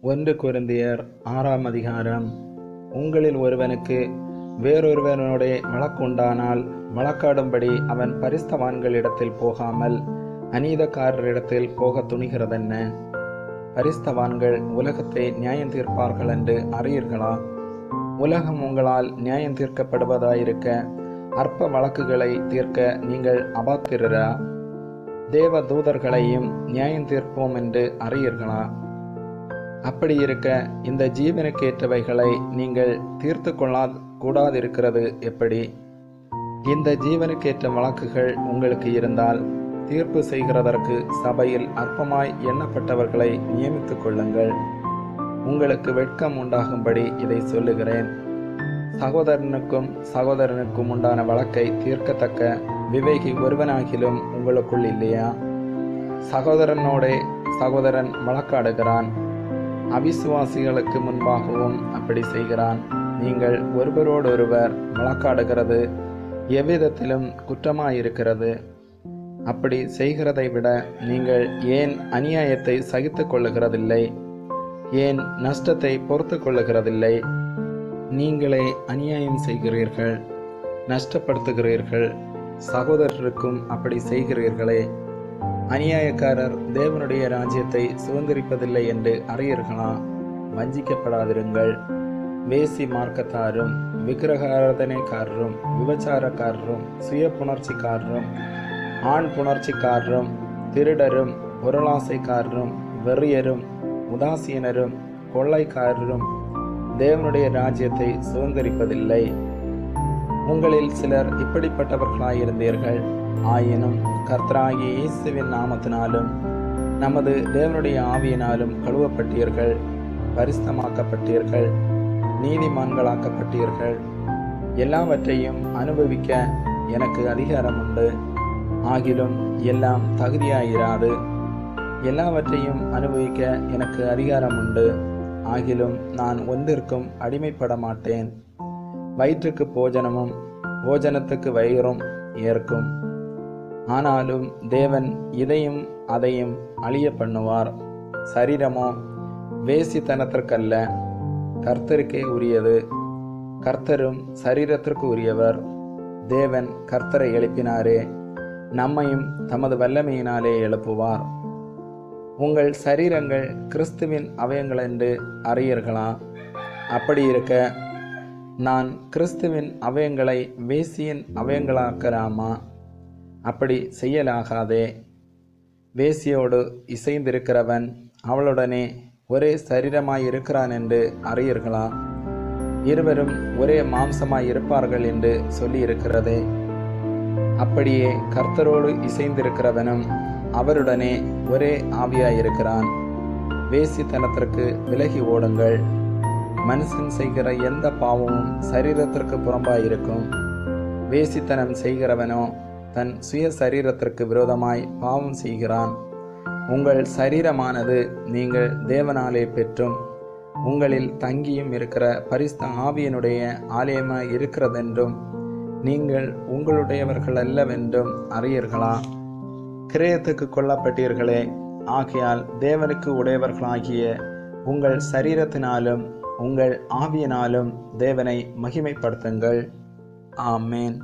ஒன்று குருந்தியர் ஆறாம் அதிகாரம். உங்களில் ஒருவனுக்கு வேறொருவனுடைய வழக்குண்டானால் வழக்காடும்படி அவன் பரிஸ்தவான்களிடத்தில் போகாமல் அநீதக்காரரிடத்தில் போக துணிகிறதென்ன? பரிஸ்தவான்கள் உலகத்தை நியாயம் தீர்ப்பார்கள் என்று அறியீர்களா? உலகம் உங்களால் நியாயம் தீர்க்கப்படுவதாயிருக்க அற்ப வழக்குகளை தீர்க்க நீங்கள் அபாத்திரரா? தேவ தூதர்களையும் நியாயம் தீர்ப்போம் என்று அறியீர்களா? அப்படி இருக்க இந்த ஜீவனுக்கேற்றவைகளை நீங்கள் தீர்த்து கொள்ளா கூடாதிருக்கிறது எப்படி? இந்த ஜீவனுக்கேற்ற வழக்குகள் உங்களுக்கு இருந்தால் தீர்ப்பு செய்கிறதற்கு சபையில் அற்பமாய் எண்ணப்பட்டவர்களை நியமித்துக் கொள்ளுங்கள். உங்களுக்கு வெட்கம் உண்டாகும்படி இதை சொல்லுகிறேன். சகோதரனுக்கும் சகோதரனுக்கும் உண்டான வழக்கை தீர்க்கத்தக்க விவேகி ஒருவனாகிலும் உங்களுக்குள் இல்லையா? சகோதரனோடே சகோதரன் வழக்காடுகிறான். அவிசுவாசிகளுக்கு முன்பாகவும் அப்படி செய்கிறான். நீங்கள் ஒருவரோடொருவர் வழக்காடுகிறது எவ்விதத்திலும் குற்றமாயிருக்கிறது. அப்படி செய்கிறதை விட நீங்கள் ஏன் அநியாயத்தை சகித்து கொள்ளுகிறதில்லை? ஏன் நஷ்டத்தை பொறுத்து கொள்ளுகிறதில்லை? நீங்களே அநியாயம் செய்கிறீர்கள் நஷ்டப்படுத்துகிறீர்கள் சகோதரருக்கும் அப்படி செய்கிறீர்களே. அநியாயக்காரர் தேவனுடைய ராஜ்யத்தை சுதந்திரிப்பதில்லை என்று அறியீர்களா? வஞ்சிக்கப்படாதிருங்கள். வேசி மார்க்கத்தாரும் விக்கிரகாரதனைக்காரரும் விபச்சாரக்காரரும் சுய புணர்ச்சிக்காரரும் ஆண் புணர்ச்சிக்காரரும் திருடரும் பொருளாசைக்காரரும் வெறியரும் உதாசீனரும் கொள்ளைக்காரரும் தேவனுடைய ராஜ்யத்தை சுதந்திரிப்பதில்லை. உங்களில் சிலர் இப்படிப்பட்டவர்களாயிருந்தீர்கள். ஆயினும் கர்த்தராகிய இயேசுவின் நாமத்தினாலும் நமது தேவனுடைய ஆவியினாலும் கழுவப்பட்டீர்கள் பரிசுத்தமாக்கப்பட்டீர்கள் நீதிமான்களாக்கப்பட்டீர்கள். எல்லாவற்றையும் அனுபவிக்க எனக்கு அதிகாரம் உண்டு ஆகிலும் எல்லாம் தகுதியாயிராது. எல்லாவற்றையும் அனுபவிக்க எனக்கு அதிகாரம் உண்டு ஆகிலும் நான் ஒன்றிற்கும் அடிமைப்பட மாட்டேன் வயிற்றுக்கு போஜனமும் போஜனத்துக்கு வயிறும் ஏற்கும். ஆனாலும் தேவன் இதையும் அதையும் அழிய பண்ணுவார். சரீரமோ வேசித்தனத்திற்கல்ல கர்த்தருக்கே உரியது. கர்த்தரும் சரீரத்திற்கு உரியவர். தேவன் கர்த்தரை எழுப்பினாரே நம்மையும் தமது வல்லமையினாலே எழுப்புவார். உங்கள் சரீரங்கள் கிறிஸ்துவின் அவயங்கள் என்று அறியீர்களா? அப்படி இருக்க நான் கிறிஸ்துவின் அவயங்களை வேசியின் அவயங்களாக்கலாமா அப்படி செய்யலாகாதே. வேசியோடு இசைந்திருக்கிறவன் அவளுடனே ஒரே சரீரமாயிருக்கிறான் என்று அறியீர்களா? இருவரும் ஒரே மாம்சமாய் இருப்பார்கள் என்று சொல்லியிருக்கிறதே. அப்படியே கர்த்தரோடு இசைந்திருக்கிறவனும் அவருடனே ஒரே ஆவியாயிருக்கிறான். வேசித்தனத்திற்கு விலகி ஓடுங்கள். மனுஷன் செய்கிற எந்த பாவமும் சரீரத்திற்கு புறம்பாயிருக்கும். வேசித்தனம் செய்கிறவனோ தன் சுய சரீரத்திற்கு விரோதமாய் பாவம் செய்கிறான். உங்கள் சரீரமானது நீங்கள் தேவனாலே பெற்றும். உங்களில் தங்கியும் இருக்கிற பரிஸ்த ஆவியனுடைய ஆலயமாய் இருக்கிறதென்றும் நீங்கள் உங்களுடையவர்கள் அல்லவென்றும் அறியீர்களா? கிரயத்துக்கு கொல்லப்பட்டீர்களே ஆகையால் தேவனுக்கு உடையவர்களாகிய உங்கள் சரீரத்தினாலும் உங்கள் ஆவியினாலும் தேவனை மகிமைப்படுத்துங்கள். ஆமேன்.